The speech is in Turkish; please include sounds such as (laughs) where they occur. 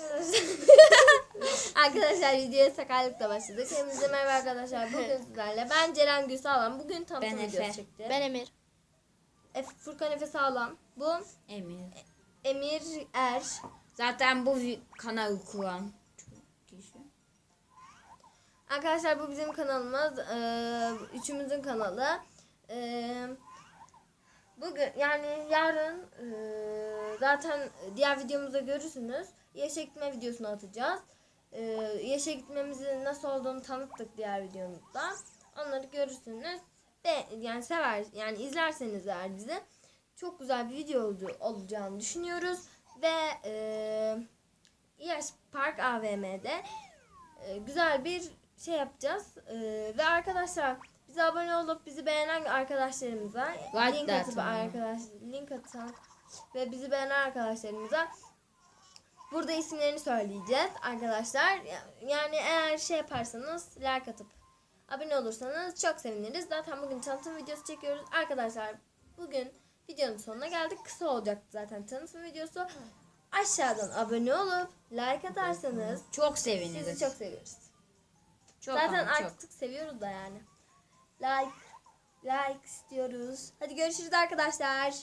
(laughs) arkadaşlar videoya sakarlıkla başladık. Hepinize merhaba arkadaşlar. Bugün (laughs) sizlerle ben Ceren Gül Sağlam. Bugün tanıtım Ben videosu Efe. çekti. Ben Emir. Efe, Furkan Efe Sağlam. Bu Emir. Emir Er. Zaten bu vi- kanalı kuran kişi. Arkadaşlar bu bizim kanalımız. Ee, üçümüzün kanalı. Ee, bugün yani yarın ee, zaten diğer videomuzda görürsünüz. Yaşa gitme videosunu atacağız. Ee, yaşa gitmemizin nasıl olduğunu tanıttık diğer videomuzda. Onları görürsünüz. Ve yani sever yani izlerseniz eğer bizi çok güzel bir video oldu, olacağını düşünüyoruz. Ve ee, Yaş Park AVM'de e, güzel bir şey yapacağız. E, ve arkadaşlar bize abone olup bizi beğenen arkadaşlarımıza Like link atıp arkadaş link atan ve bizi beğenen arkadaşlarımıza burada isimlerini söyleyeceğiz arkadaşlar. Yani eğer şey yaparsanız like atıp abone olursanız çok seviniriz. Zaten bugün tanıtım videosu çekiyoruz. Arkadaşlar bugün videonun sonuna geldik. Kısa olacaktı zaten tanıtım videosu. Aşağıdan abone olup like atarsanız Çok seviniriz. sizi çok seviyoruz. Çok Zaten ama çok. artık seviyoruz da yani. Like, like istiyoruz. Hadi görüşürüz arkadaşlar.